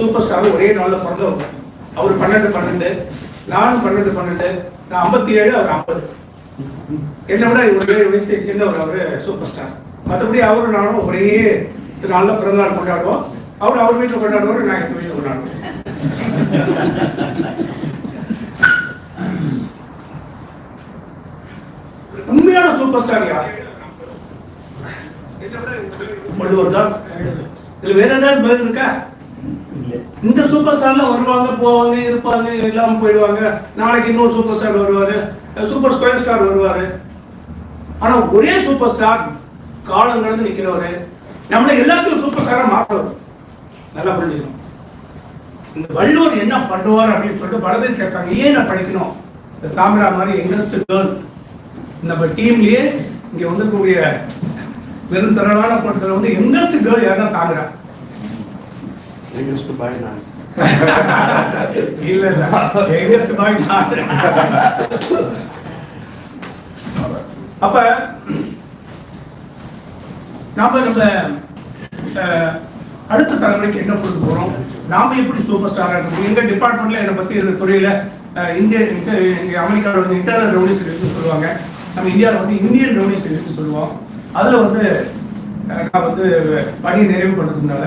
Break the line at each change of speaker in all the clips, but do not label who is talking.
Super star ஒரே நாளில் பிறந்தவங்க. அவர் பன்னெண்டு பன்னெண்டு. நானும் பன்னெண்டு பன்னெண்டு. நான் ஐம்பத்தி ஏழு அவர் ஐம்பது. என்னை விட ஒரு ஏழு வயசு சின்னவர் அவர் சூப்பர் ஸ்டார். மற்றபடி அவரும் நானும் ஒரே நாளில் பிறந்தநாள் கொண்டாடுவோம். அவர் அவர் வீட்டில் கொண்டாடுவார் நான் எங்கள் வீட்டில் கொண்டாடுவேன் உண்மையான சூப்பர் ஸ்டார் யார்? வள்ளுவர் தான். இதுல வேற ஏதாவது பதில் இருக்கா? இந்த சூப்பர் ஸ்டார்லாம் வருவாங்க போவாங்க இருப்பாங்க எல்லாம் போயிடுவாங்க. நாளைக்கு இன்னொரு சூப்பர் ஸ்டார் வருவாரு சூப்பர் ஸ்கொயர் ஸ்டார் வருவாரு. ஆனா ஒரே சூப்பர் ஸ்டார் காலம் கடந்து நிக்கிறவரு. நம்மள எல்லாத்தையும் சூப்பர் ஸ்டாரா மாற்றுவார் நல்லா புரிஞ்சுக்கணும். இந்த வள்ளுவர் என்ன பண்ணுவார் அப்படின்னு சொல்லிட்டு பல கேட்பாங்க ஏன் நான் படிக்கணும்? இந்த தாமிரா மாதிரி யங்கஸ்ட் கேர்ள் நம்ம டீம்லயே இங்க வந்திருக்கக்கூடிய வெறும் படத்துல வந்து யங்கஸ்ட் கேர்ள் யாருன்னா தாமிரா
எங்கஸ்ட் buy நான்
இல்ல இல்ல எங்கஸ்ட் பாய் நான் அப்ப நாம நம்ம அடுத்த தலைமுறைக்கு என்ன கொடுக்க போறோம் நாம எப்படி சூப்பர் ஸ்டாரா இருக்கணும் எங்க டிபார்ட்மெண்ட்ல என்னை பத்தி இந்த துறையில இந்திய அமெரிக்காவில் வந்து இன்டர்னல் ரெவன்யூ சர்வீஸ் சொல்லுவாங்க நம்ம இந்தியாவில் வந்து இந்தியன் ரெவன்யூ சர்வீஸ் சொல்லுவோம் அதில் வந்து நான் வந்து பணி நிறைவு பண்ணுறதுனால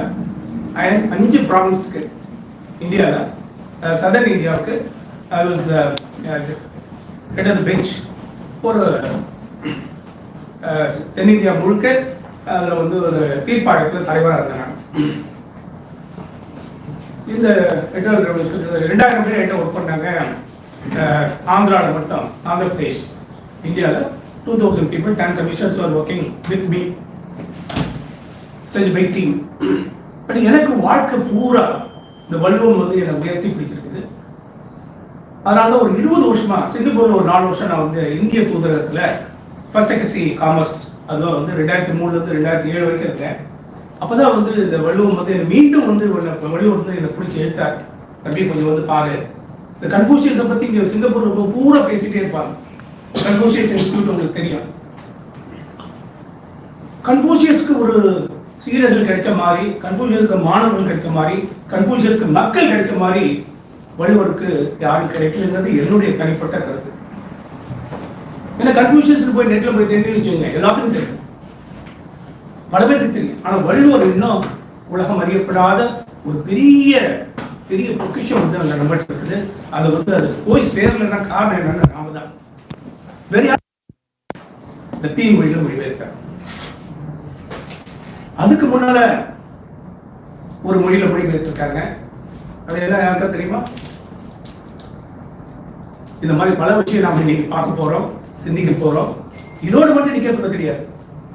அஞ்சு ப்ராவின்ஸ்க்கு இந்தியாவில் சதர்ன் இந்தியாவுக்கு I was head of bench ஒரு தென்னிந்தியா முழுக்க அதில் வந்து ஒரு தீர்ப்பாயத்தில் தலைவராக இருந்தேன் இந்த ஃபெடரல் ரெவல்யூஷன் ரெண்டாயிரம் பேர் என்ன ஒர்க் பண்ணாங்க. ஆந்திராவில் மட்டும் ஆந்திர பிரதேஷ் இந்தியாவில் two thousand people ten commissioners are working with me such big team but எனக்கு வாழ்க்கை பூரா இந்த வள்ளுவம் வந்து என்னை உயர்த்தி பிடிச்சிருக்குது. அதனால தான் ஒரு இருபது வருஷமா சிங்கப்பூர்ல ஒரு நாலு வருஷம் நான் வந்து இந்திய தூதரகத்துல ஃபர்ஸ்ட் செக்ரட்டரி காமர்ஸ் அதுவும் வந்து ரெண்டாயிரத்தி மூணுலேருந்து ரெண்டாயிரத்தி ஏழு வரைக்கும் இருக்கேன். அப்பதான் வந்து இந்த வள்ளுவம் வந்து என்னை மீண்டும் வந்து உன்னை- வள்ளுவம் வந்து என்னை பிடிச்சி எழுத்தார். தம்பி கொஞ்சம் வந்து பாரு. இந்த கன்ஃபூஷியஸை பற்றி இங்கே சிங்கப்பூரில் ரொம்ப பூரா பேசிட்டே இருப்பாங்க. கன்ஃபூஷியஸ் இன்ஸ்டியூட் உங்களுக்கு தெரியும். கன்ஃபூஷியஸ்க்கு ஒரு சீடர்கள் கிடைச்ச மாதிரி கன்ஃபூஷியஸ்க்கு மாணவர்கள் கிடைச்ச மாதிரி கன்ஃபூஷியஸ்க்கு மக்கள் கிடைச்ச மாதிரி வள்ளுவருக்கு யாரும் கிடைக்கலங்கிறது என்னுடைய தனிப்பட்ட கருத்து. ஏன்னா கன்ஃபூஷியஸ் போய் நெட்ல போய் தெரிஞ்சு வச்சுங்க எல்லாத்துக்கும் தெரியும். பல பேருக்கு தெரியும். ஆனா வள்ளுவர் இன்னும் உலகம் அறியப்படாத ஒரு பெரிய பெரிய பொக்கிஷம் வந்து அந்த நம்மகிட்ட இருக்குது. அது வந்து அது போய் சேரலைன்னா காரணம் என்னன்னு நாம தான். வேற இந்த தீ மொழிகள் மொழிபெயர்த்தார் அதுக்கு முன்னால ஒரு மொழியில மொழி இருக்காங்க அது என்ன யாருக்கா தெரியுமா? இந்த மாதிரி பல விஷயம் நாம இன்னைக்கு பார்க்க போறோம் சிந்திக்க போறோம். இதோடு மட்டும் நிக்கிறது கிடையாது.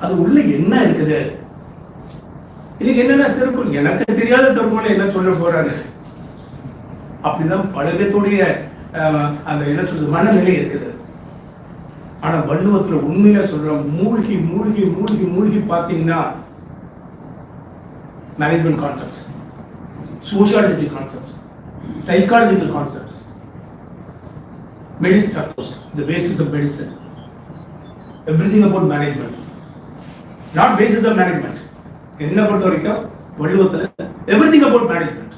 அது உள்ள என்ன இருக்குது? இன்னைக்கு என்னென்ன திருக்குறள்? எனக்கு தெரியாத திருக்குறள் என்ன சொல்ல போறாரு? அப்படிதான் பல பேர்த்துடைய அஹ், அந்த என்ன சொல்றது மனநிலை இருக்குது. ஆனா வள்ளுவத்துல உண்மையில சொல்றோம் மூழ்கி மூழ்கி மூழ்கி மூழ்கி பார்த்தீங்கன்னா management concepts sociological concepts, psychological concepts, medicine, of course, the basis of medicine, everything about management, not basis of management. என்ன பொறுத்த வரைக்கும் வள்ளுவத்தில் everything about management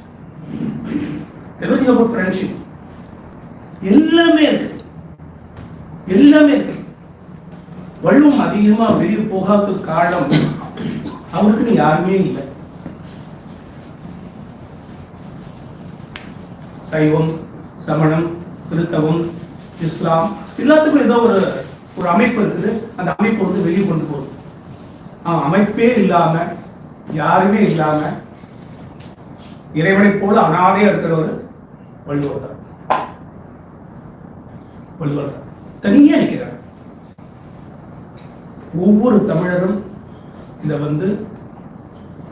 everything about friendship எல்லாமே இருக்கு எல்லாமே இருக்கு வள்ளுவம் அதிகமா வெளியே போகாததுக்கு காரணம் அவருக்குன்னு யாருமே இல்லை சைவம் சமணம் கிறித்தவம் இஸ்லாம் எல்லாத்துக்கும் ஏதோ ஒரு ஒரு அமைப்பு இருக்குது. அந்த அமைப்பை வந்து வெளியே கொண்டு போகுது. அவன் அமைப்பே இல்லாம யாருமே இல்லாம இறைவனை போல அனாதையா இருக்கிறவர் வள்ளுவர் தான். வள்ளுவர் தான். தனியா நிற்கிறார் ஒவ்வொரு தமிழரும் இதை வந்து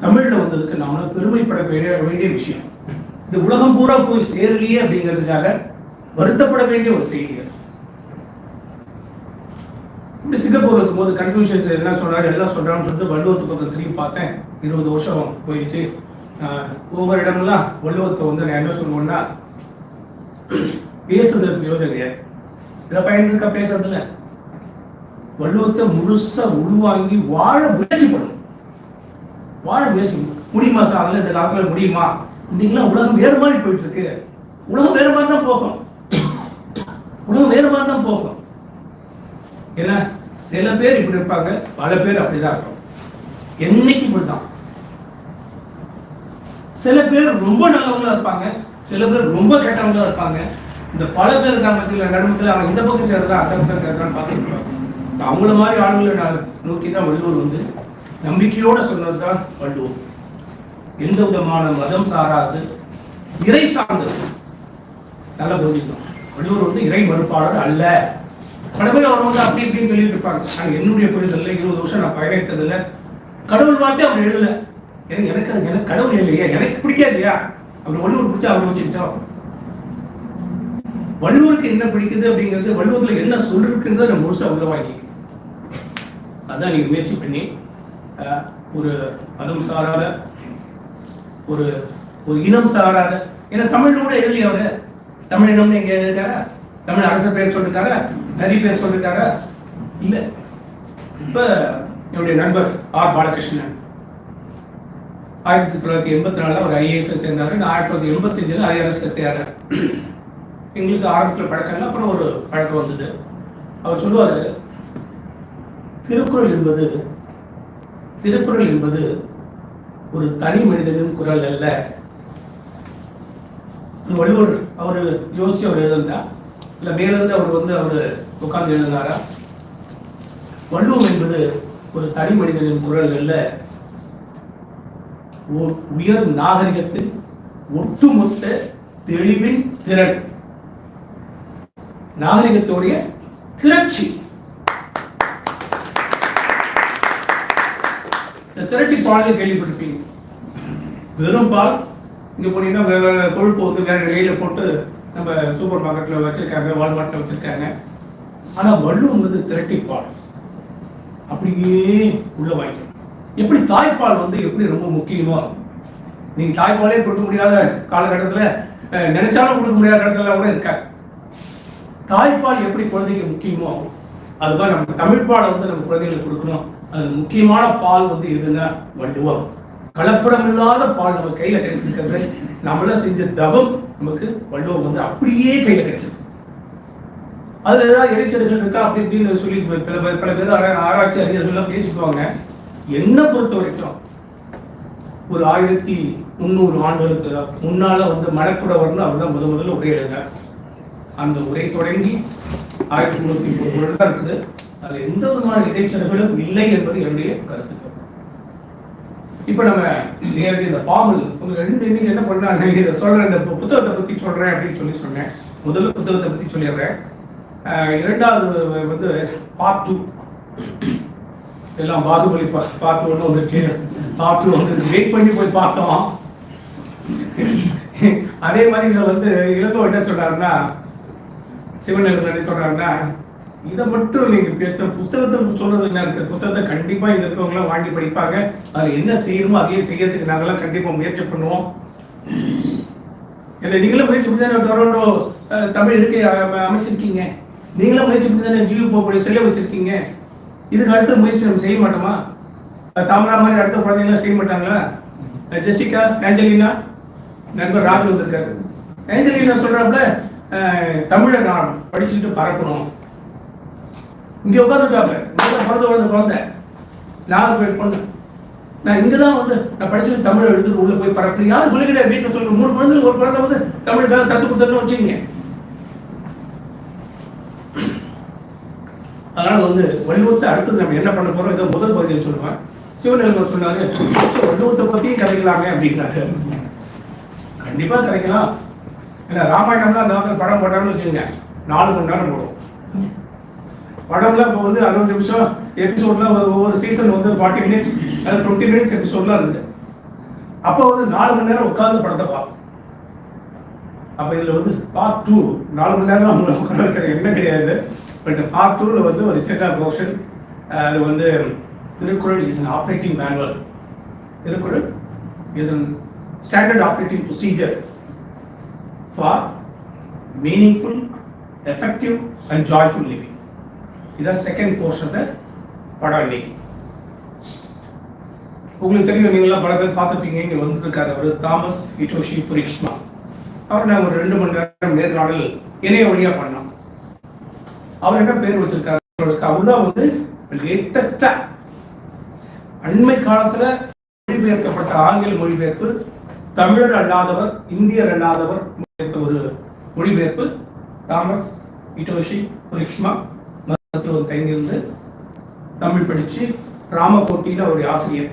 தமிழ்ல வந்ததுக்கு நாம பெருமைப்பட வேண்டிய வேண்டிய விஷயம். இந்த உலகம் பூரா போய் சேரலையே அப்படிங்கிறதுக்காக வருத்தப்பட வேண்டிய ஒரு செய்தி அது. இப்படி சிங்கப்பூர்ல இருக்கும்போது கன்ஃபியூஷன்ஸ் என்ன சொல்றாரு எல்லாம் சொல்றான்னு சொல்லிட்டு வள்ளுவத்து பக்கம் திரும்பி பார்த்தேன். இருபது வருஷம் போயிடுச்சு. ஆஹ் ஒவ்வொரு இடம்லாம் வள்ளுவத்தை வந்து நான் என்ன சொல்லுவேன்னா பேசுறதுக்கு பிரயோஜனம் கிடையாது. இதை பயன் இருக்கா பேசுறதுல வள்ளுவத்தை முழுசா உள்வாங்கி வாழ முயற்சி பண்ணும் வாழ முயற்சி முடியுமா சார் அதில் இந்த காலத்தில் முடியுமா? இன்னைக்கெல்லாம் உலகம் வேறு மாதிரி போயிட்டு இருக்கு உலகம் வேறு மாதிரி தான் போகும். உலகம் வேறு மாதிரி தான் போகும். ஏன்னா சில பேர் இப்படி இருப்பாங்க பல பேர் அப்படிதான் இருக்கும். என்னைக்கு இப்படிதான். சில பேர் ரொம்ப நல்லவங்களா இருப்பாங்க சில பேர் ரொம்ப கெட்டவங்களா இருப்பாங்க. இந்த பல பேர் இருக்காங்க மத்தியில் நடுமத்தில் அவங்க இந்த பக்கம் சேர்றதா அந்த பக்கம் சேர்றான்னு பார்த்துருப்பாங்க அவங்கள மாதிரி ஆளுங்களை நான் நோக்கி தான் வள்ளுவர் வந்து நம்பிக்கையோட சொன்னது தான் வள்ளுவர். எந்த விதமான மதம் சாராது இறை சார்ந்தது. நல்லா புரிஞ்சுக்கணும். வள்ளுவர் வந்து இறை மறுப்பாளர் அல்ல. பல பேர் அவர் வந்து அப்படி இப்படின்னு சொல்லிட்டு இருப்பாங்க ஆனால் என்னுடைய புரிதல்ல இருபது வருஷம் நான் பயணித்ததுல கடவுள் வார்த்தை அவர் எழுதல. எனக்கு எனக்கு அது எனக்கு கடவுள் இல்லையா. எனக்கு பிடிக்காதுயா? அவர் வள்ளுவர் பிடிச்சா அவர் வச்சுக்கிட்டோம். வள்ளுவருக்கு என்ன பிடிக்குது அப்படிங்கிறது வள்ளுவத்தில் என்ன சொல்லிருக்குன்றத நம்ம முழுசா உள்ள வாங்கி அதான் நீங்கள் முயற்சி பண்ணி ஒரு மதம் சாராத ஒரு ஒரு இனம் சாராத ஏன்னா தமிழ் கூட எழுதி அவர். தமிழ் இனம்னு எங்க எழுதிருக்காரு தமிழ் அரச பேர் சொல்லிருக்காரா? நதி பேர் சொல்லிருக்காரா? இல்ல. இப்ப என்னுடைய நண்பர் ஆர் பாலகிருஷ்ணன். ஆயிரத்தி தொள்ளாயிரத்தி எண்பத்தி நாலுல அவர் ஐஏஎஸ் சேர்ந்தாரு நான் ஆயிரத்தி தொள்ளாயிரத்தி எண்பத்தஞ்சில் ஐஆர்எஸ்ல சேர்றேன் எங்களுக்கு ஆரம்பத்தில் பழக்கங்க அப்புறம் ஒரு பழக்கம் வந்தது. அவர் சொல்லுவார் திருக்குறள் என்பது திருக்குறள் என்பது ஒரு தனி மனிதனின் குரல் அல்ல. வள்ளுவர் அவர் யோசிச்சு அவர் எழுதுண்டா இல்லை மேலிருந்து அவர் வந்து அவர் உட்கார்ந்து எழுதினாரா? வள்ளுவம் என்பது ஒரு தனி மனிதனின் குரல் அல்ல. உயர் நாகரிகத்தின் ஒட்டுமொத்த தெளிவின் திறன். நாகரிகத்தோடைய திரட்சி இந்த திரட்டி பால் கேள்விப்பட்டிருப்பீங்க. வெறும் பால் இங்கே போனீங்கன்னா வேறு கொழுப்பு வந்து வேற நிலையில் போட்டு நம்ம சூப்பர் மார்க்கெட்டில் வச்சுருக்காங்க வால்மார்ட்டில் வச்சிருக்காங்க. ஆனால் வள்ளுவம் வந்து திரட்டி பால். அப்படியே உள்ள வாங்கி. எப்படி தாய்ப்பால் வந்து எப்படி ரொம்ப முக்கியமோ நீங்கள் தாய்ப்பாலே கொடுக்க முடியாத காலகட்டத்தில் நினைச்சாலும் கொடுக்க முடியாத இடத்துல கூட இருக்காங்க தாய்ப்பால் எப்படி குழந்தைக்கு முக்கியமோ அதுதான் நம்ம தமிழ் வந்து நம்ம குழந்தைகளுக்கு கொடுக்கணும். அது முக்கியமான பால் வந்து எதுன்னா வள்ளுவம். கலப்படம் இல்லாத பால் நம்ம கையில கிடைச்சிருக்கிறது. நம்மளாம் செஞ்ச தவம் நமக்கு வள்ளுவம் வந்து அப்படியே கையில கிடைச்சிருக்கு. அதுல ஏதாவது இடைச்சல்கள் இருக்கா அப்படி இப்படின்னு சொல்லி பல பேர் பல பேர் ஆராய்ச்சி அறிஞர்கள்லாம் பேசிக்குவாங்க. என்ன பொறுத்த வரைக்கும் ஒரு ஆயிரத்தி முந்நூறு ஆண்டுகளுக்கு முன்னால வந்து மணக்குடவர்னு அவர் தான் முத முதல்ல உரையிடுங்க அந்த உரை தொடங்கி ஆயிரத்தி முந்நூற்றி முப்பது இருக்குது. அதுல எந்த விதமான இடைச்சல்களும் இல்லை என்பது என்னுடைய கருத்துக்கள். இப்ப நம்ம நேரடி இந்த ஃபார்முல் உங்களுக்கு ரெண்டு இன்னைக்கு என்ன பண்ணாங்க? இதை சொல்றேன் இந்த புத்தகத்தை பத்தி சொல்றேன் அப்படின்னு சொல்லி சொன்னேன். முதல்ல புத்தகத்தை பத்தி சொல்லிடுறேன். இரண்டாவது வந்து பார்ட் டூ எல்லாம் பாகுபலி பார்ட் ஒன்று வந்துச்சு பார்ட் டூ வந்து வெயிட் பண்ணி போய் பார்த்தோம். அதே மாதிரி இதை வந்து இளங்கோ என்ன சொல்றாருன்னா சிவன் என்ன சொல்றாருன்னா இதை மட்டும் நீங்க பேசின புத்தகத்தை சொன்னது என்ன இருக்கு? புத்தகத்தை கண்டிப்பா இங்க இருக்கவங்க வாங்கி படிப்பாங்க. அதுல என்ன செய்யணுமோ அதையே செய்யறதுக்கு நாங்களாம் கண்டிப்பா முயற்சி பண்ணுவோம். இல்லை நீங்களும் முயற்சி பண்ணி தானே டொரண்டோ தமிழ் இருக்கை அமைச்சிருக்கீங்க. நீங்களும் முயற்சி பண்ணி தானே ஜியோ போகக்கூடிய செல்ல வச்சிருக்கீங்க. இதுக்கு அடுத்த முயற்சி நம்ம செய்ய மாட்டோமா? தாமரா மாதிரி அடுத்த குழந்தைங்களாம் செய்ய மாட்டாங்களா? Jessica Angelina? நண்பர் ராஜு வந்திருக்காரு. ஏஞ்சலினா சொல்றாப்புல தமிழை நான் படிச்சுட்டு பறக்கணும். இங்கே உட்காந்துருக்காங்க இங்கே பிறந்த குழந்த. குழந்தை நாலு பேர் பொண்ணு. நான் இங்கே தான் வந்து நான் படிச்சுட்டு தமிழ் எடுத்துட்டு உள்ளே போய் பறக்கிறேன் யாரும் சொல்லி கிடையாது வீட்டில் சொல்லுங்க மூணு குழந்தைங்க ஒரு குழந்தை வந்து தமிழ் வேலை கற்றுக் கொடுத்தேன்னு வச்சுக்கோங்க. அதனால் வந்து வள்ளுவத்தை அடுத்தது நம்ம என்ன பண்ண போகிறோம் இதை முதல் பகுதியில் சொல்லுவேன். சிவநெல்வர் சொன்னாரு வள்ளுவத்தை பற்றியும் கதைக்கலாமே அப்படின்னாரு கண்டிப்பாக கதைக்கலாம். ஏன்னா ராமாயணம்லாம் அந்த படம் போட்டான்னு வச்சுக்கோங்க. நாலு மணி நேரம் போடும் படம்லாம் இப்போ வந்து அறுபது நிமிஷம் எபிசோட்லாம் ஒவ்வொரு சீசன் வந்து ஃபார்ட்டி மினிட்ஸ் அது டுவெண்ட்டி மினிட்ஸ் எபிசோட்லாம் இருக்குது அப்போ வந்து நாலு மணி நேரம் உட்காந்து படத்தை பார்ப்போம். அப்போ இதில் வந்து பார்ட் டூ நாலு மணி நேரம் அவங்கள உட்கார வைக்கிற என்ன கிடையாது. பட் பார்ட் டூவில் வந்து ஒரு சின்ன போர்ஷன் அது வந்து Thirukkural is an operating manual Thirukkural is an standard operating procedure for meaningful effective and joyful living இதான் செகண்ட் போர்ஷன் படம் இன்னைக்கு. உங்களுக்கு தெரியும் நீங்களாம் பல பேர் பார்த்துருப்பீங்க இங்கே வந்துருக்காரு அவர் தாமஸ் இட்டோஷி புரிக்ஷ்மா. அவர் நான் ஒரு ரெண்டு மணி நேரம் நேர்காணல் இணைய வழியாக பண்ணோம். அவர் என்ன பேர் வச்சிருக்காரு? அவருக்கு அவர் வந்து லேட்டஸ்டா அண்மை காலத்துல மொழிபெயர்க்கப்பட்ட ஆங்கில மொழிபெயர்ப்பு தமிழர் அல்லாதவர் இந்தியர் அல்லாதவர் ஒரு மொழிபெயர்ப்பு தாமஸ் இட்டோஷி புரிக்ஷ்மா. மருத்துவம் தங்கியிருந்து தமிழ் படித்து ராமகோட்டின்னு அவருடைய ஆசிரியர்.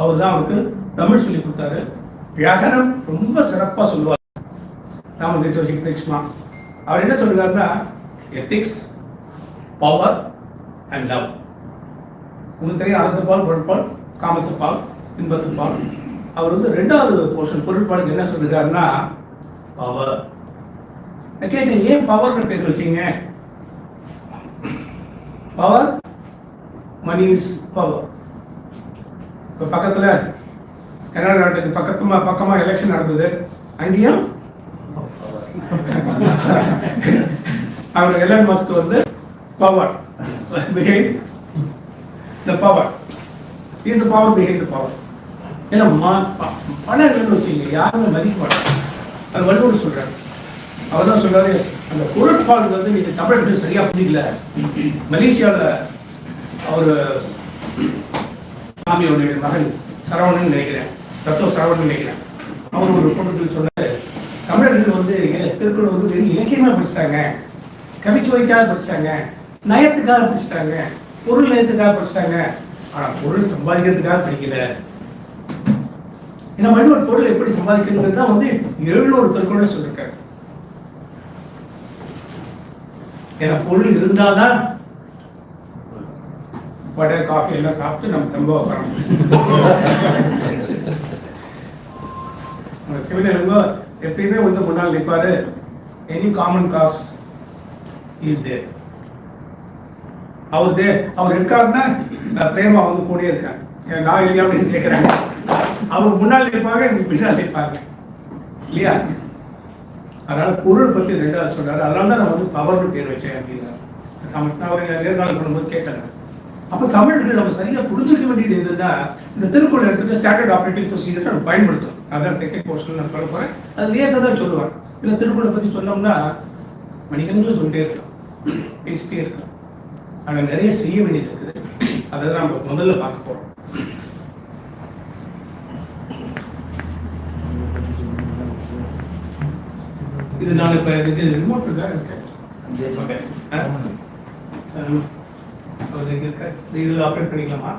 அவர் தான் அவருக்கு தமிழ் சொல்லி கொடுத்தாரு. ழகரம் ரொம்ப சிறப்பாக சொல்லுவார். தாமஸ் இட்டோஷி பிரேக்ஷ்மா அவர் என்ன சொல்லுறாருன்னா எத்திக்ஸ் பவர் அண்ட் லவ் உங்களுக்கு தெரியும் அறத்துப்பால் பொருட்பால் காமத்துப்பால் இன்பத்துப்பால். அவர் வந்து ரெண்டாவது போர்ஷன் பொருட்பாலுக்கு என்ன சொல்லிருக்காருன்னா பவர் கேட்டேன் ஏன் பவர்னு பேர் வச்சீங்க? பவர் மணி இஸ் பவர் இப்போ பக்கத்தில் கர்நாடக நாட்டுக்கு பக்கத்துமா பக்கமாக எலெக்ஷன் நடந்தது. அங்கேயும் அவர் எலன் மஸ்க் வந்து power behind the power is power behind the power ஏன்னா பணம் இல்லைன்னு வச்சுங்க யாருமே மதிக்க மாட்டாங்க. அது வள்ளுவர் சொல்றாரு. அவர் தான் சொல்றாரு அந்த பொருட்பால் வந்து நீங்க தமிழர்கள் சரியா புரிஞ்சிக்கல. மலேசியாவில் அவர் சாமியோடைய மகன் சரவணன் நினைக்கிறேன். தத்துவ சரவணன் நினைக்கிறேன். அவர் ஒரு கூட்டத்தில் சொன்னார் தமிழர்கள் வந்து திருக்குறள் வந்து வெறும் இலக்கியமா படிச்சிட்டாங்க. கவிச்சுவைக்காக படிச்சிட்டாங்க. நயத்துக்காக படிச்சிட்டாங்க. பொருள் நயத்துக்காக படிச்சிட்டாங்க. ஆனா பொருள் சம்பாதிக்கிறதுக்காக படிக்கல. ஏன்னா வள்ளுவர் பொருள் எப்படி சம்பாதிக்கிறது தான் வந்து எழுநூறு திருக்குறளை சொல்லிருக்காரு. ஏன்னா பொருள் இருந்தாதான் வடை காஃபி எல்லாம் சாப்பிட்டு நம்ம தம்ப வரோம் நம்ம எப்பயுமே வந்து முன்னால் நிற்பாரு any common cause is there அவர் தே அவர் இருக்காருன்னா நான் பிரேமா வந்து கூடயே இருக்கேன். நான் இல்லையா அப்படின்னு கேட்குறாங்க அவர் முன்னால் நிற்பாங்க எனக்கு பின்னால் நிற்பாங்க இல்லையா? அதனால பொருள் பத்தி ரெண்டாவது சொல்றாரு. அதனால தான் நான் வந்து பவர்னு பேர் வச்சேன் அப்படின்னா. தாமஸ் நான் அவர் நேர்காணல் பண்ணும்போது கேட்டேன். அப்போ தமிழர்கள் நம்ம சரியா புரிஞ்சுக்க வேண்டியது எதுன்னா இந்த திருக்குறள் எடுத்துட்டு ஸ்டாண்டர்ட் ஆப்ரேட்டிங் ப்ரொசீஜர் நம்ம பயன்படுத்தும் அதான் செகண்ட் போர்ஷன் நான் சொல்ல போறேன். அது லேசாக தான் சொல்லுவேன் இல்லை திருக்குறளை பத்தி சொன்னோம்னா மணிக்கணக்கில் சொல்லிட்டே இருக்கலாம். பேசிட்டே இருக்கலாம். ஆனால் நிறைய செய்ய வேண்டியது இருக்குது. அதை தான் நம்ம முதல்ல பார்க்க போறோம். இது நான் இப்போ இதுக்கு ரிமோட் இருக்கா? இருக்கேன் இது இதில் ஆப்ரேட் பண்ணிக்கலாமா?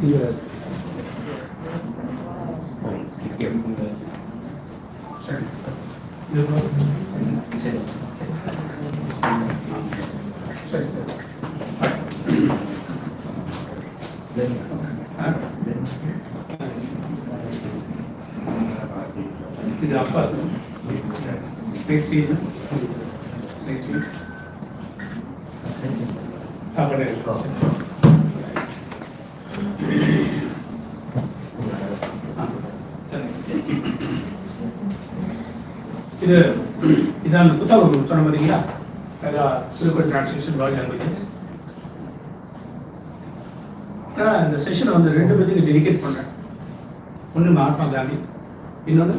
சரி இது சரி சரி ஆ? இது அப்பா ஸ்ட்ரைட் இது ஸ்ட்ரைட் அவனே சரி இது இதான் அந்த புத்தகம் சொன்ன பார்த்தீங்களா திருக்குறள் டிரான்ஸ்லேஷன் வேர்ல்ட் லாங்குவேஜஸ் நான் இந்த செஷனை வந்து ரெண்டு பேர்த்துக்கு டெடிகேட் பண்ணுறேன் ஒன்று மகாத்மா காந்தி இன்னொன்று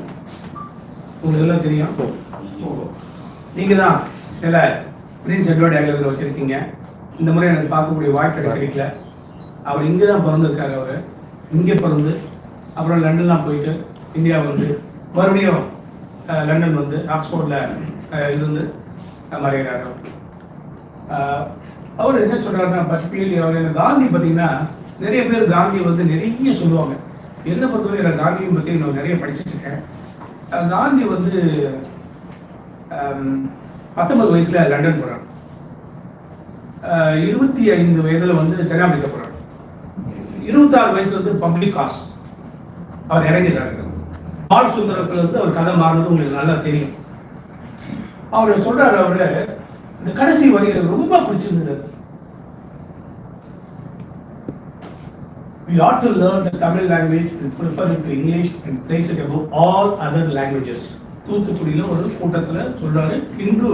உங்களுக்கு எல்லாம் தெரியும். நீங்கள் தான் சில பிரின்ஸ் எட்வர்ட் ஏகலில் வச்சுருக்கீங்க. இந்த முறை எனக்கு பார்க்கக்கூடிய வாய்ப்பு கிடைக்கல. அவர் இங்கே தான் பிறந்திருக்காரு அவர். இங்கே பிறந்து அப்புறம் லண்டன்லாம் போயிட்டு இந்தியா வந்து மறுபடியும் லண்டன் வந்து ஆக்ஸ்போர்டில் இருந்து வந்து மறைகிறார் அவர். அவர் என்ன சொல்கிறாருன்னா பர்டிகுலர்லி அவர் காந்தி பார்த்தீங்கன்னா நிறைய பேர் காந்தியை வந்து நிறைய சொல்லுவாங்க. என்னை பொறுத்தவரை எனக்கு காந்தியை பற்றி நான் நிறைய படிச்சுட்டு இருக்கேன். காந்தி வந்து பத்தொன்பது வயசில் லண்டன் போகிறார் இருபத்தி ஐந்து வயதில் வந்து தென்னாப்பிரிக்கா போகிறார் இருபத்தாறு வயசுல வந்து பப்ளிக் காஸ் அவர் இறங்கிடுறாரு பால் சுந்தரத்துலேருந்து அவர் கதை மாறுறது உங்களுக்கு நல்லா தெரியும். அவர் சொல்றாரு அவரு இந்த கடைசி வரி எனக்கு ரொம்ப பிடிச்சிருந்தது. We ought to learn the Tamil language and prefer it to English and place it above all other languages. ஒரு கூட்டத்துல சொல்றாரு இந்து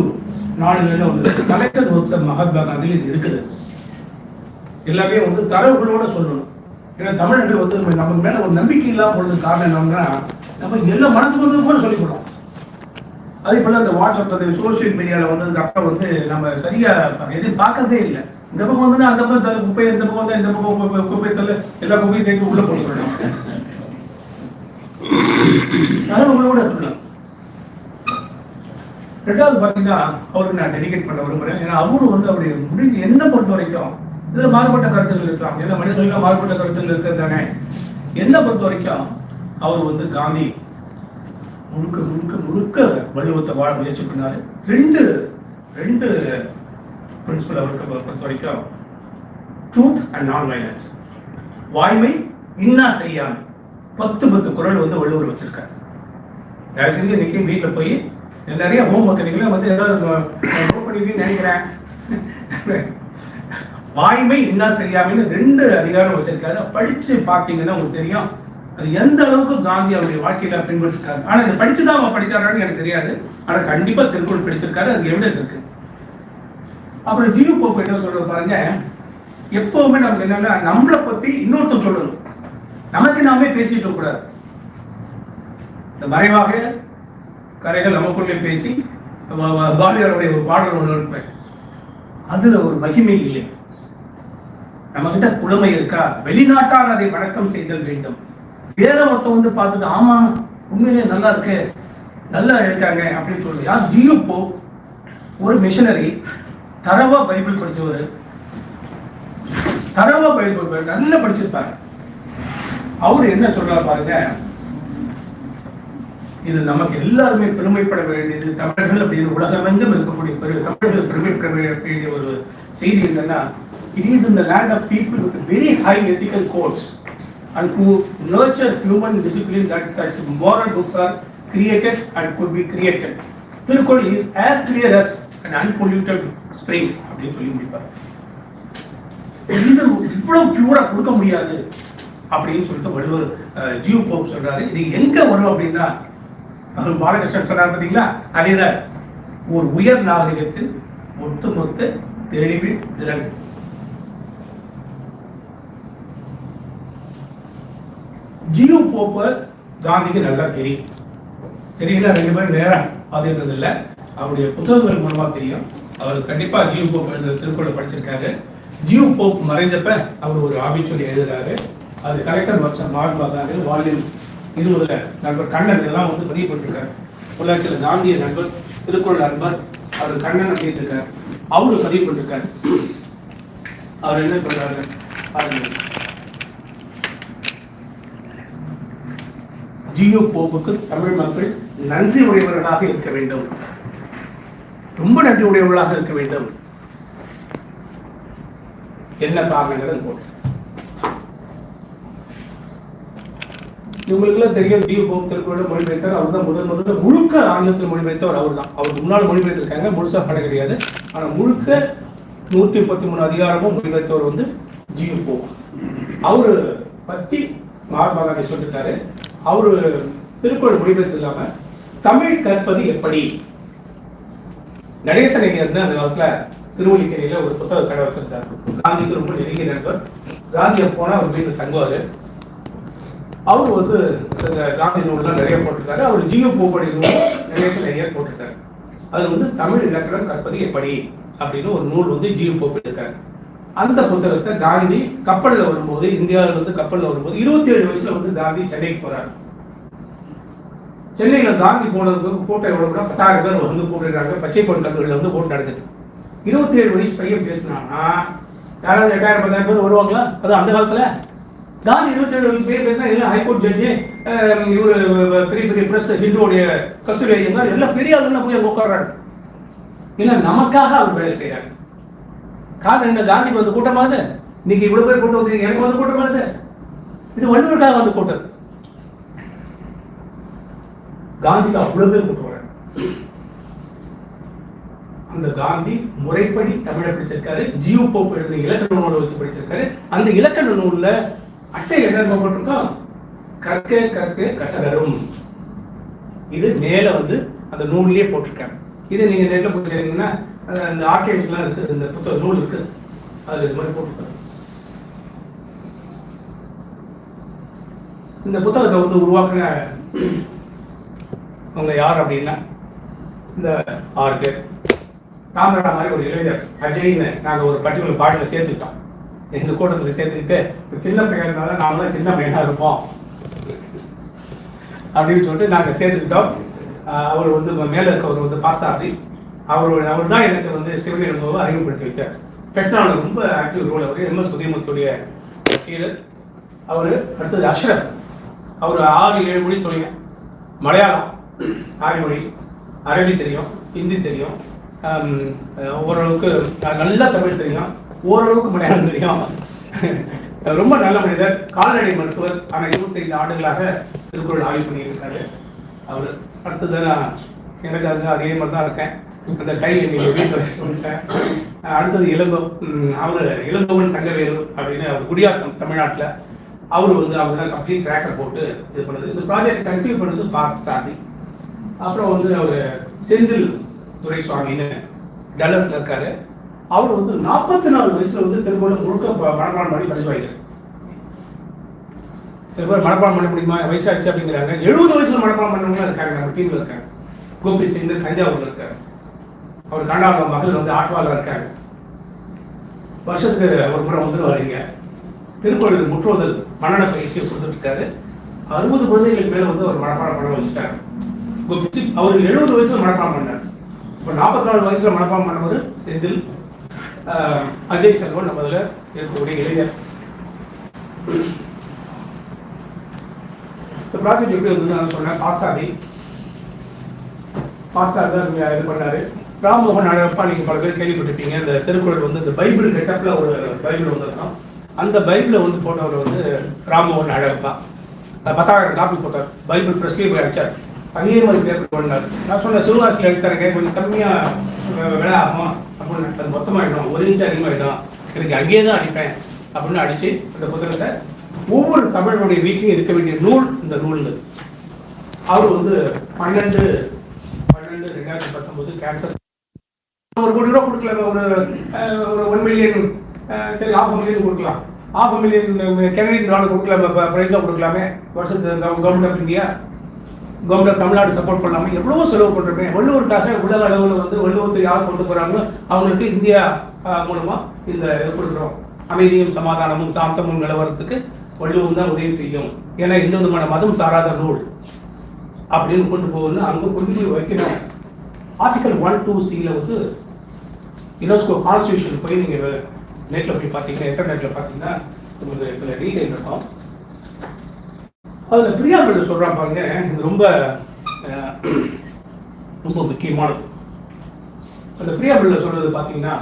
நாடுகளில் வந்து கலெக்டர் ஒர்க்ஸ் மகாத்மா காந்தியில் இது இருக்குது. எல்லாமே வந்து தரவுகளோட சொல்லணும். ஏன்னா தமிழர்கள் வந்து நம்ம மேல ஒரு நம்பிக்கை இல்லாம பொழுது காரணம் என்னன்னா நம்ம எல்லா மனசுக்கு வந்து கூட சொல்லிக் அதே போல அந்த வாட்ஸ்அப் சோசியல் மீடியால வந்ததுக்கு அப்புறம் வந்து நம்ம சரியா எதுவும் பார்க்கறதே இல்லை. இந்த பக்கம் வந்து அந்த பக்கம் தள்ளு குப்பை இந்த பக்கம் வந்து இந்த பக்கம் குப்பை குப்பை எல்லா குப்பையும் தேக்கி உள்ள போட்டுக்கிறோம் உங்களோட இருக்கலாம் ரெண்டாவது பார்த்தீங்கன்னா அவருக்கு நான் டெடிகேட் பண்ண விரும்புகிறேன் ஏன்னா அவரும் வந்து அப்படி முடிஞ்சு என்ன பொறுத்த வரைக்கும் இதில் மாறுபட்ட கருத்துகள் இருக்கலாம். ஏன்னா மனிதர்கள் மாறுபட்ட கருத்துகள் இருக்கிறது தானே. என்ன பொறுத்த வரைக்கும் அவர் வந்து காந்தி முழுக்க முழுக்க முழுக்க வள்ளுவத்தை வாழ முயற்சி பண்ணாரு. ரெண்டு ரெண்டு பிரின்சிபல் அவருக்கு பொறுத்த வரைக்கும் ட்ரூத் அண்ட் நான் வயலன்ஸ் வாய்மை இன்னா செய்யாமை. பத்து பத்து குரல் வந்து வள்ளுவர் வச்சிருக்காரு. தயவு செஞ்சு இன்னைக்கு வீட்டில் போய் நிறைய ஹோம் ஒர்க் நீங்களே வந்து ஏதாவது நோட் பண்ணிருக்கீங்கன்னு நினைக்கிறேன். வாய்மை இன்னா செய்யாமைன்னு ரெண்டு அதிகாரம் வச்சிருக்காரு. படிச்சு பார்த்தீங்கன்னா உங்களுக்கு தெரியும். அது எந்த அளவுக்கு காந்தி அவருடைய வாழ்க்கையில பின்பற்றிருக்காரு? ஆனா இதை படிச்சுதான் அவன் படிச்சாரான்னு எனக்கு தெரியாது. ஆனா கண்டிப்பா திருக்குறள் படிச்சிருக்காரு. அதுக்கு எவிடன்ஸ் இருக்கு. அப்புறம் ஜியு போப்பு என்ன சொல்றது பாருங்க? எப்பவுமே நமக்கு என்னன்னா நம்மளை பத்தி இன்னொருத்தர் சொல்லணும் நமக்கு நாமே பேசிட்டு கூடாது இந்த மறைவாக கரைகள் நமக்குள்ளே பேசி வ- பாரதியாருடைய ஒரு பாடல் ஒன்று இருப்பேன் அதுல ஒரு மகிமை இல்லை. நம்ம கிட்ட புலமை இருக்கா? வெளிநாட்டார் அதை வணக்கம் செய்தல் வேண்டும். வேற ஒருத்தன் வந்து பார்த்துட்டு ஆமா உண்மையிலேயே நல்லா இருக்கு நல்லா இருக்காங்க அப்படின்னு சொல்லி யார்? ஜியோ ஒரு மிஷனரி தரவா பைபிள் படிச்சவர். தரவா பைபிள் நல்லா படிச்சிருப்பாரு. அவர் என்ன சொல்றாரு பாருங்க இது நமக்கு எல்லாருமே பெருமைப்பட வேண்டியது தமிழர்கள் அப்படின்னு உலகமெங்கும் இருக்கக்கூடிய பெரு தமிழர்கள் பெருமைப்பட வேண்டிய ஒரு செய்தி என்னன்னா it is in the land of people with very high ethical codes and who nurture human discipline that such moral books are created and could be created. Thirukkural is as clear as and unpolluted spring அப்படின்னு சொல்லி முடிப்பார். இது இவ்வளவு பியூரா கொடுக்க முடியாது அப்படின்னு சொல்லிட்டு வள்ளுவர் அஹ், Jio Pope சொல்றாரு. இது எங்க வரும் அப்படின்னா அது பாலகிருஷ்ணன் சொன்னார் பார்த்தீங்களா அதேதான் ஒரு உயர் நாகரிகத்தில் ஒட்டுமொத்த தெளிவின் திறன். ஜியோ போப்ப காந்திக்கு நல்லா தெரியும். தெரியுங்களா ரெண்டு பேரும் நேரம் பார்த்துருந்தது இல்லை அவருடைய புத்தகங்கள் மூலமாக தெரியும். அவர் கண்டிப்பாக ஜியோ போப் எழுதுற திருக்குறளை படிச்சிருக்காரு. ஜியோ போப் மறைந்தப்ப அவர் ஒரு ஆபிச்சொலி எழுதுறாரு. அது கலெக்டர் வச்ச மகாத்மா காந்தி வால்யூம் இருபதுல நண்பர் கண்ணன் இதெல்லாம் வந்து பதியப்பட்டிருக்காரு பொள்ளாச்சியில் காந்திய நண்பர் திருக்குறள் நண்பர் அவர் கண்ணன் அப்படின்னு இருக்கார் அவரு பதியப்பட்டிருக்காரு அவர் என்ன சொல்றாரு? பாருங்க. ஜியோ போப்புக்கு தமிழ் மக்கள் நன்றி உடையவர்களாக இருக்க வேண்டும். ரொம்ப நன்றி உடையவர்களாக இருக்க வேண்டும். என்ன காரணங்கள் போட்டு. இவங்களுக்குலாம் தெரியும் ஜியோ போப் திருக்குறளை மொழிபெயர்த்தார் அவர் தான் முதல் முதல்ல முழுக்க ஆங்கிலத்தில் மொழிபெயர்த்தவர் அவர் தான் அவர் முன்னாள் மொழிபெயர்த்திருக்காங்க முழுசா பட கிடையாது. ஆனா முழுக்க நூத்தி முப்பத்தி மூணு அதிகாரமும் மொழிபெயர்த்தவர் வந்து ஜியோ போப் அவரு பத்தி மகாத்மா காந்தி சொல்லிருக்காரு. அவரு திருக்குறள் மொழிபெயர்த்து இல்லாம தமிழ் கற்பது எப்படி? நடேசன் ஐயர்னு அந்த காலத்துல திருவள்ளிக்கரையில ஒரு புத்தக கடை வச்சிருந்தார். காந்திக்கு ரொம்ப நெருங்கிய நண்பர். காந்தியை போனா அவர் வீட்டில் தங்குவார். அவர் வந்து இந்த காந்தி நூல்லாம் நிறைய போட்டிருக்காரு. அவர் ஜியோ பூப்படி நூல் நடேசன் ஐயர் போட்டிருக்காரு. அது வந்து தமிழ் இலக்கணம் கற்பது எப்படி? அப்படின்னு ஒரு நூல் வந்து ஜியோ போப்பு இருக்காரு. அந்த புத்தகத்தை காந்தி கப்பல்ல வரும்போது இந்தியாவில் வந்து கப்பல்ல வரும்போது இருபத்தி ஏழு வயசுல வந்து காந்தி சென்னைக்கு போறாரு. சென்னையில காந்தி போனதுக்கு கூட்டம் எவ்வளோனா பத்தாயிரம் பேர் வந்து கூட்டிடுறாங்க பச்சை கல்லூரியில் வந்து கூட்டம் நடக்குது இருபத்தி ஏழு வயசு பையன் பேசினான்னா யாராவது எட்டாயிரம் பத்தாயிரம் பேர் வருவாங்களா? அது அந்த காலத்துல? காந்தி இருபத்தி ஏழு வயசு பேர் பேசினா எல்லாம் ஹைகோர்ட் ஜட்ஜு இவர் பெரிய பெரிய பிரஸ் ஹிந்துவோடைய கஸ்தூரி ஐயங்கார் எல்லாம் பெரிய ஆளுங்க போய் அங்க இல்லை நமக்காக அவர் வேலை செய்யறாங்க காரணம் என்ன? காந்திக்கு வந்து கூட்டமாக இன்னைக்கு இவ்வளவு பேர் கூட்டம் வந்து எனக்கு வந்து கூட்டமாக இது வள்ளுவருக்காக வந்து கூட்டம். காந்திக்கு அவ்வளவு பேர் கூட்டம் அந்த காந்தி முறைப்படி தமிழை படிச்சிருக்காரு. ஜீவ போப் எழுதின இலக்கண நூலை வச்சு படிச்சிருக்காரு. அந்த இலக்கண நூல்ல அட்டை என்ன போட்டிருக்கோம் கற்க கற்க கசகரும். இது மேலே வந்து அந்த நூல்லையே போட்டிருக்காங்க. இதை நீங்க நெட்ல போட்டுருக்கீங்கன்னா அந்த ஆர்கைவ்ஸ்லாம் இருக்குது இந்த புத்தக நூல் இருக்குது அதில் இது மாதிரி போட்டிருக்காங்க. இந்த புத்தகத்தை வந்து உருவாக்குன அவங்க யார் அப்படின்னா இந்த ஆறு காமரா மாதிரி ஒரு இளைஞர் அஜய்னு நாங்கள் ஒரு பர்டிகுலர் பாட்டில் சேர்த்துக்கிட்டோம். எங்கள் கூட்டத்தில் சேர்த்துக்கிட்டு சின்ன பையன் இருந்தாலும் நாமளும் சின்ன பையனாக இருப்போம். அப்படின்னு சொல்லிட்டு நாங்கள் சேர்த்துக்கிட்டோம். அவர் வந்து மேலே இருக்கவர் வந்து பாசாதி அவருடைய அவர் தான் எனக்கு வந்து சிவனி அனுபவம் அறிமுகப்படுத்தி வச்சார். பெட்ரானில் ரொம்ப ஆக்டிவ் ரோல் அவர். எம்எஸ் உதயமூர்த்தியுடைய சீடர் அவர் அடுத்தது அஷ்ரப். அவர் ஆறு ஏழு மொழி தொழில். மலையாளம். தாய்மொழி அரபி தெரியும் ஹிந்தி தெரியும். ஓரளவுக்கு நல்லா தமிழ் தெரியும். ஓரளவுக்கு மலையாளம் தெரியும். ரொம்ப நல்ல மனிதர். கால்நடை மருத்துவர். ஆனால் இருபத்தைந்து ஆண்டுகளாக திருக்குறள் ஆய்வு பண்ணியிருக்காரு அவர். அடுத்தது நான் எனக்கு அது அதே மாதிரி தான் இருக்கேன். அந்த டை நீங்கள் வீட்டில் சொல்லிட்டேன் அடுத்தது இளங்கோ அவர் இளங்கோவன் தங்கவேலு அப்படின்னு அவர் குடியாத்தம் தமிழ்நாட்டில் அவர் வந்து அவங்க தான் கம்ப்ளீட் ட்ராக்கர் போட்டு இது பண்ணுது. இந்த ப்ராஜெக்ட் கன்சீவ் பண்ணது பார்க் சாதி அப்புறம் வந்து அவர் செந்தில் துரைசுவாமின்னு டல்லஸ்ல இருக்காரு. அவர் வந்து நாற்பத்தி நாலு வயசுல வந்து திருக்குறள் முழுக்க மனப்பாடம் பண்ணி படிச்சு வாங்கிட்டார். சில பேர் மனப்பாடம் பண்ண முடியுமா? வயசாச்சு அப்படிங்கிறாங்க. எழுபது வயசுல மனப்பாடம் பண்ணவங்க இருக்காங்க. நம்ம டீம்ல இருக்காங்க. கோபி சிங் தஞ்சாவூர்ல அவர் கண்டாபுரம் மகள் வந்து ஆட்வாவில் இருக்காங்க வருஷத்துக்கு ஒரு முறை வந்துட்டு வரீங்க திருக்குறளுக்கு முற்றோதல் மன்னன பயிற்சியை கொடுத்துருக்காரு. அறுபது குழந்தைகளுக்கு மேலே வந்து அவர் மனப்பாடம் பண்ண வச்சுட்டாரு. அவர் எழுபது வயசுல மனப்பாடம் பண்ணார். இப்போ நாற்பத்தி நாலு வயசுல மனப்பாடம் பண்ணவர் செந்தில் ஆஹ், அஜய் செல்வன் நம்ம அதில் இருக்கக்கூடிய இளைஞர். இந்த ப்ராஜெக்ட் எப்படி வந்து நான் சொன்னேன். பாட்சாதி பாட்சாதி தான் இது பண்ணாரு. ராம்மோகன் அழகப்பா நீங்கள் பல பேர் கேள்விப்பட்டிருப்பீங்க. இந்த திருக்குறள் வந்து இந்த பைபிள் கெட்டப்பில் ஒரு பைபிள் வந்திருக்கோம். அந்த பைபிளை வந்து போட்டவர் வந்து ராம்மோகன் அழகப்பா பத்தாயிரம் காப்பி போட்டார். பைபிள் ப்ரெஸ்லேயே போய் அடிச்சார். அதே மாதிரி பேப்பர் பண்ணார் நான் சொன்னேன் சிவகாசியில் எடுத்தாருங்க கொஞ்சம் கம்மியாக விலை ஆகும்? அப்படின்னு அது மொத்தமாகிடும் ஒரு இன்ச்சு அதிகமாகிடும் எனக்கு அங்கேயே தான் அடிப்பேன். அப்படின்னு அடித்து அந்த புத்தகத்தை ஒவ்வொரு தமிழனுடைய வீட்லையும் இருக்க வேண்டிய நூல் இந்த நூல்கள் அவர் வந்து பன்னெண்டு பன்னெண்டு ரெண்டாயிரத்தி பத்தொம்போது கேன்சர் ஒரு கோடி ரூபா கொடுக்கல ஒரு ஒரு ஒன் மில்லியன் சரி ஆஃப் மில்லியன் கொடுக்கலாம். ஆஃப் மில்லியன் கெனடியன் டாலர் கொடுக்கலாமே ப்ரைஸாக கொடுக்கலாமே. வருஷத்துக்கு government of India government of Tamil Nadu support பண்ணாமல் எவ்வளவோ செலவு பண்ணுறோமே வள்ளுவருக்காக உலக அளவில் வந்து வள்ளுவத்தை யார் கொண்டு போகிறாங்களோ அவங்களுக்கு இந்தியா மூலமாக இந்த இது கொடுக்குறோம். அமைதியும் சமாதானமும் சாந்தமும் நிலவரத்துக்கு வள்ளுவம் தான் உதவி செய்யும். ஏன்னா எந்த விதமான மதம் சாராத நூல் அப்படின்னு கொண்டு போகணும் அங்கே கொண்டு போய் வைக்கணும். ஆர்டிகல் ஒன் டூ சியில் வந்து யுனெஸ்கோ கான்ஸ்டியூஷன் போய் நீங்கள் நெட்டில் போய் பார்த்தீங்கன்னா இன்டர்நெட்டில் பார்த்தீங்கன்னா உங்களுக்கு சில டீடைல் இருக்கும். அதில் பிரியாம்பிள் சொல்கிறான் பாருங்க இது ரொம்ப ரொம்ப முக்கியமானது. அந்த பிரியாம்பிள் சொல்கிறது பார்த்தீங்கன்னா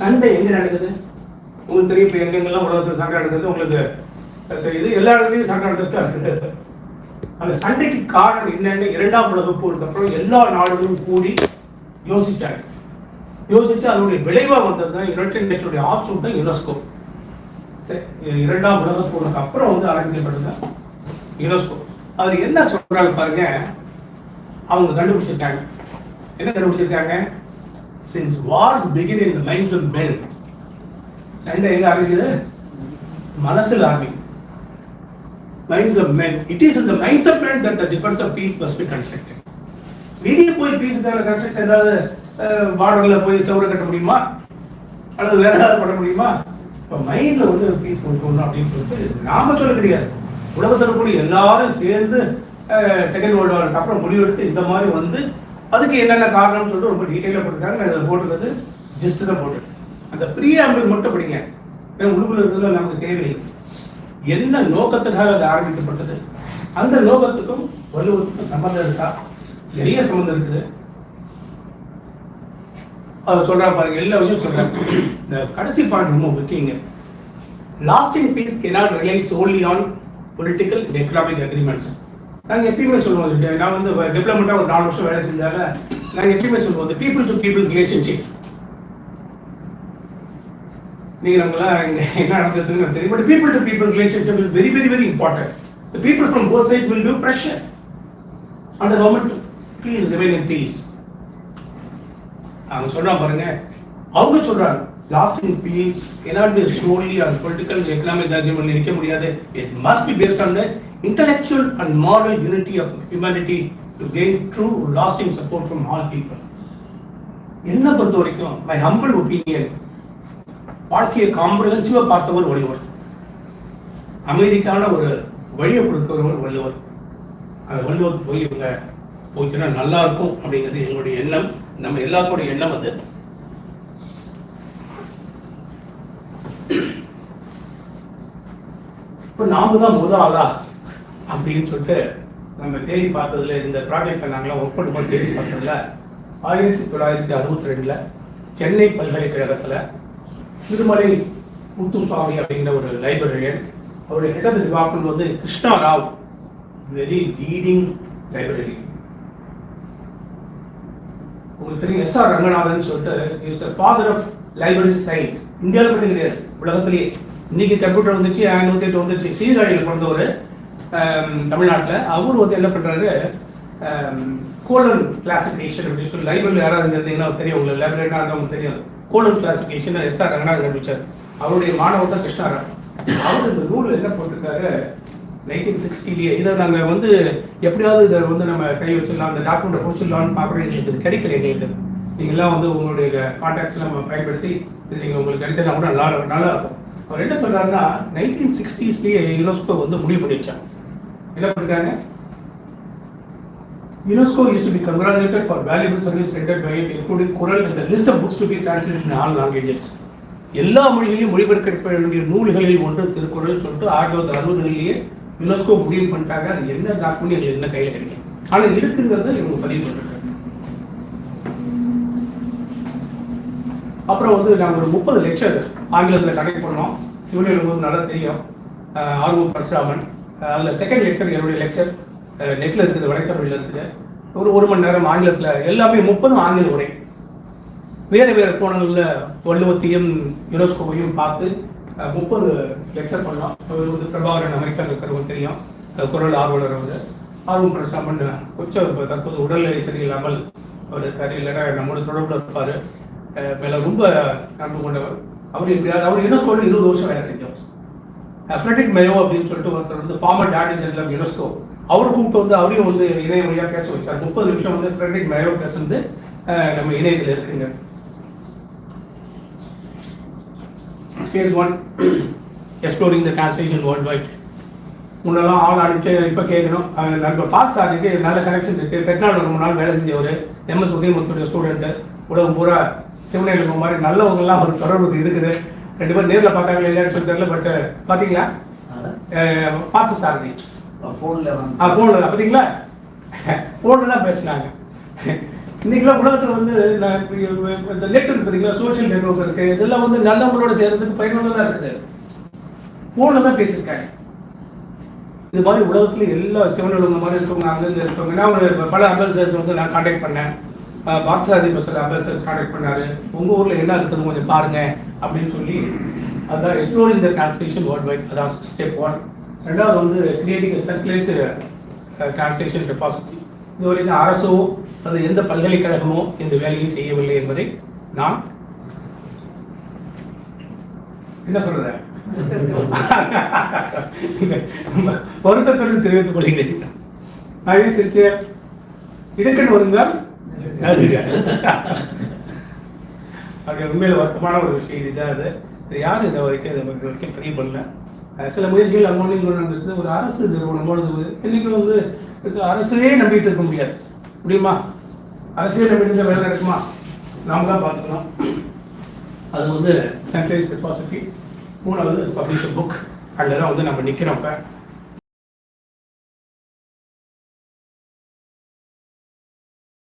சண்டை எங்கே நடக்குது? உங்களுக்கு தெரியும் இப்போ எங்கெங்கெல்லாம் உலகத்தில் சண்டை நடக்குது உங்களுக்கு தெரியுது. எல்லா இடத்துலையும் சண்டை நடந்துட்டு தான் இருக்குது. அந்த சண்டைக்கு காரணம் என்னென்னு இரண்டாம் உலக போருக்கு அப்புறம் எல்லா நாடுகளும் கூடி யோசிச்சாங்க. யோசிச்சு அதனுடைய விளைவாக வந்தது தான் யுனைடெட் நேஷனுடைய ஆப்ஷன் தான் யுனெஸ்கோ சரி, இரண்டாம் உலக போருக்கு அப்புறம் வந்து ஆரம்பிக்கப்பட்டது யுனெஸ்கோ அதில் என்ன சொல்கிறாங்க பாருங்க? அவங்க கண்டுபிடிச்சிருக்காங்க. என்ன கண்டுபிடிச்சிருக்காங்க? Since wars begin in the minds of men சண்டை எங்கே ஆரம்பிக்குது? மனசில் ஆரம்பிக்குது. Minds of men it is in the minds of men that the defense of peace must be வெளியே போய் பீஸ் கன்ஸ்ட்ரக்ட் ஏதாவது? பார்டர்ல போய் சவுறு கட்ட முடியுமா? அல்லது வேற ஏதாவது பண்ண முடியுமா? இப்போ மைண்டில் வந்து பீஸ் கொடுக்கணும் அப்படின்னு சொல்லிட்டு நாம சொல்ல கிடையாது உலகத்தில் கூட எல்லாரும் சேர்ந்து செகண்ட் வேர்ல்டு வாருக்கு அப்புறம் முடிவெடுத்து இந்த மாதிரி வந்து அதுக்கு என்னென்ன காரணம்னு சொல்லிட்டு ரொம்ப டீட்டெயிலாக போட்டிருக்காங்க. நான் இதில் போட்டுருக்கிறது ஜஸ்ட் தான் போட்டு அந்த ப்ரீஆம்பிள் மட்டும் படிங்க. ஏன்னா உள்ளுக்குள்ள இருக்கிறதுல நமக்கு தேவையில்லை. என்ன நோக்கத்துக்காக அது ஆரம்பிக்கப்பட்டது? அந்த நோக்கத்துக்கும் வலுவத்துக்கும் சம்மந்தம் இருக்கா? நிறைய சம்மந்தம் இருக்குது. அது சொல்றாங்க பாருங்க எல்லா விஷயம் சொல்கிறாங்க இந்த கடைசி பாயிண்ட் ரொம்ப முக்கியங்க. Lasting peace cannot relies only on political and economic agreements நாங்கள் எப்பயுமே சொல்லுவோம் நான் வந்து டெவலப்மெண்ட்டாக ஒரு நாலு வருஷம் வேலை செஞ்சால நாங்கள் எப்பயுமே சொல்லுவோம் பீப்புள் டு பீப்புள் ரிலேஷன்ஷிப் நீங்கள் நம்மளாம் இங்கே என்ன நடந்ததுன்னு தெரியும். But people to people relationship is very very very important the people from both sides will do pressure. On the government to please remain in peace. அவங்க சொல்கிறான் பாருங்க. அவங்க சொல்றாங்க lasting peace cannot be solely on political economic argument நிற்க முடியாது. It must be based on the intellectual and moral unity of humanity to gain true lasting support from all people. என்ன பொறுத்த வரைக்கும் மை ஹம்பிள் ஒப்பீனியன் வாழ்க்கையை காம்ப்ரஹென்சிவாக பார்த்தவர் வள்ளுவர். அமைதிக்கான ஒரு வழியை கொடுக்கிறவர் வள்ளுவர். அந்த வள்ளுவர் போய் இவங்க போச்சுன்னா நல்லா இருக்கும் அப்படிங்கிறது எங்களுடைய எண்ணம். நம்ம எல்லாத்தோட எண்ணம் அது. இப்போ நாம தான் முதல் ஆளா அப்படின்னு சொல்லிட்டு நம்ம தேடி பார்த்ததுல இந்த ப்ராஜெக்டை நாங்களாம் ஒர்க் பண்ணும்போது தேடி பார்த்ததுல ஆயிரத்தி தொள்ளாயிரத்தி அறுபத்தி ரெண்டில் சென்னை பல்கலைக்கழகத்தில் திருமலை முத்துசுவாமி அப்படிங்கிற ஒரு லைப்ரரியன் அவருடைய இடது டிபார்ட்மெண்ட் வந்து Krishna Rao very leading library உங்களுக்கு தெரியும் எஸ் ஆர் ரங்கநாதன் சொல்லிட்டு is father of library science இந்தியாவில் மட்டும் கிடையாது உலகத்திலேயே. இன்னைக்கு கம்ப்யூட்டர் வந்துச்சு நூற்றி எட்டு வந்துச்சு சீர்காழியில் பிறந்தவர் தமிழ்நாட்டில். அவர் வந்து என்ன பண்ணுறாரு கோலன் கிளாசிஃபிகேஷன் அப்படின்னு சொல்லி லைப்ரரியில் யாராவது இருந்தீங்கன்னா தெரியும். உங்களுக்கு லைப்ரரினா உங்களுக்கு தெரியும். Colon classification S R Ranganathan கண்டுபிடிச்சார். அவருடைய மாணவர் தான் கிருஷ்ணாராம் அவர் இந்த நூல் என்ன போட்டிருக்காரு? நைன்டீன் சிக்ஸ்டிலேயே இதை நாங்கள் வந்து எப்படியாவது இதை வந்து நம்ம கை வச்சிடலாம் அந்த டாக்குமெண்ட்டை பிடிச்சிடலாம்னு பார்க்குறோம் எங்களுக்கு இது கிடைக்கல எங்களுக்கு. நீங்களாம் வந்து உங்களுடைய கான்டாக்ட்ஸ் நம்ம பயன்படுத்தி இது நீங்கள் உங்களுக்கு கிடைச்சா கூட நல்லா நல்லா இருக்கும். அவர் என்ன சொல்கிறாருன்னா நைன்டீன் சிக்ஸ்டீஸ்லேயே யுனெஸ்கோ வந்து முடிவு பண்ணிடுச்சாங்க என்ன பண்ணிருக்காங்க? UNESCO is to be congratulated for valuable service rendered by it including குரல் இந்த list of books to be translate translated in எல்லா மொழிகளிலும் மொழிபெயர்க்கப்பட வேண்டிய நூல்களில் ஒன்று திருக்குறள் சொல்லிட்டு ஆயிரத்தி தொள்ளாயிரத்தி அறுபதுகளிலேயே யுனெஸ்கோ முடிவு பண்ணிட்டாங்க. அது என்ன டாக்குமெண்ட் எங்களுக்கு என்ன கையில் கிடைக்கும். ஆனால் இருக்குங்கிறத இவங்க பதிவு பண்ணிருக்காங்க. அப்புறம் வந்து நாங்கள் ஒரு முப்பது லெக்சர் ஆங்கிலத்தில் கனெக்ட் பண்ணோம். சிவனில் வந்து நல்லா தெரியும். ஆர்வம் பரசுராமன். அதில் செகண்ட் லெக்சர் என்னுடைய லெக்சர் நெட்டில் இருக்குது வலைத்தமிழில் இருக்குது. ஒரு ஒரு மணி நேரம் ஆங்கிலத்தில் எல்லாமே முப்பதும் ஆங்கில உரை. வேறு வேறு கோணங்களில் வள்ளுவத்தையும் யுனெஸ்கோவையும் பார்த்து முப்பது லெக்சர் பண்ணலாம். அவர் வந்து பிரபாகரன் அமெரிக்காவில் இருக்கிறவங்க தெரியும். குரல் ஆர்வலர் அவர் ஆர்வம் பிரசாமன் கொஞ்சம் இப்போ தற்போது உடல்நிலை சரியில்லாமல் அவர் இருக்காரு. இல்லைன்னா நம்மளோட தொடர்பில் இருப்பார். மேலே ரொம்ப நம்பு கொண்டவர். அவர் எப்படியாவது அவர் யுனெஸ்கோவில் இருபது வருஷம் வேலை செஞ்சவர் ஃப்ரெட்ரிக் மெயோ அப்படின்னு சொல்லிட்டு ஒருத்தர் வந்து ஃபார்மர் டேரக்டர் ஜெனரல் யுனெஸ்கோ அவர் கூப்பிட்டு வந்து அவரையும் வந்து இணைய வழியாக பேச வச்சார். முப்பது நிமிஷம் வந்து ஃப்ரெட்ரிக் மெயோ பேசுறது நம்ம இணையத்தில் இருக்குங்க. Phase one exploring the translation world wide முன்னெல்லாம் ஆள் அனுப்பிச்சு இப்போ கேட்கணும் நண்பர் பார்த்து சாதிக்கு நல்ல கனெக்ஷன் இருக்கு. பெட்நாள் ரொம்ப நாள் வேலை செஞ்சவர் எம்எஸ் உதயமுத்துடைய ஸ்டூடெண்ட்டு உலகம் பூரா சிவனையில் மாதிரி நல்லவங்கெல்லாம் ஒரு தொடர்பு இருக்குது. ரெண்டு பேரும் நேரில் பார்த்தாங்களா இல்லையான்னு சொல்லி தெரியல பட் பார்த்தீங்களா அஹ், பார்த்து சாரதி
ஃபோன்ல
ஆ ஃபோனில் பார்த்தீங்களா ஃபோனில் தான் பேசுனாங்க. இன்னைக்கெல்லாம் உலகத்தில் வந்து நான் இந்த நெட் இருக்கு பார்த்தீங்களா? சோஷியல் நெட்ஒர்க் இருக்கு. இதெல்லாம் வந்து நல்லவங்களோட சேர்றதுக்கு பயனுள்ளதாக இருக்குது. ஃபோனில் தான் பேசியிருக்காங்க. இது மாதிரி உலகத்தில் எல்லா சிவனொழுங்க மாதிரி இருக்கவங்க அங்கேருந்து இருக்கவங்க நான் ஒரு பல அம்பாசிடர்ஸ் வந்து நான் காண்டாக்ட் பண்ணேன். பாக்ஸாதி பஸ்ஸில் அம்பாசிடர்ஸ் காண்டாக்ட் பண்ணாரு. உங்க ஊர்ல என்ன இருக்குதுன்னு கொஞ்சம் பாருங்க அப்படின்னு சொல்லி அதான் exploring the translation world wide அதான் ஸ்டெப் ஒன் ரெண்டாவது வந்து கிரியேட்டிங் சர்க்குலேஸ் டிரான்ஸ்லேஷன் டெபாசிட்டி இது வரைக்கும் அரசோ அது எந்த பல்கலைக்கழகமோ இந்த வேலையை செய்யவில்லை என்பதை நான் என்ன சொல்றது? வருத்தத்துடன் தெரிவித்துக் கொள்கிறேன். நான் சிரிச்ச? இதுக்குன்னு வருங்கள் அப்படி உண்மையில் உண்மையில வருத்தமான ஒரு விஷயம் இதுதான் அது. இது யாரும் இதை வரைக்கும் இதை இது வரைக்கும் பதிவு பண்ணல. சில முயற்சிகள் அங்கே நடந்திருக்கு ஒரு அரசு நிறுவனமோடு இன்னைக்கு வந்து அரசையே நம்பிட்டு இருக்க முடியாது. முடியுமா அரசியல் நம்பிட்டு வேலை நடக்குமா? நாம தான் பார்த்துக்கணும். அது வந்து சென்ட்ரலைஸ் கெப்பாசிட்டி மூணாவது பப்ளிஷ் புக் அதில் தான் வந்து நம்ம நிற்கிறோம் இப்போ.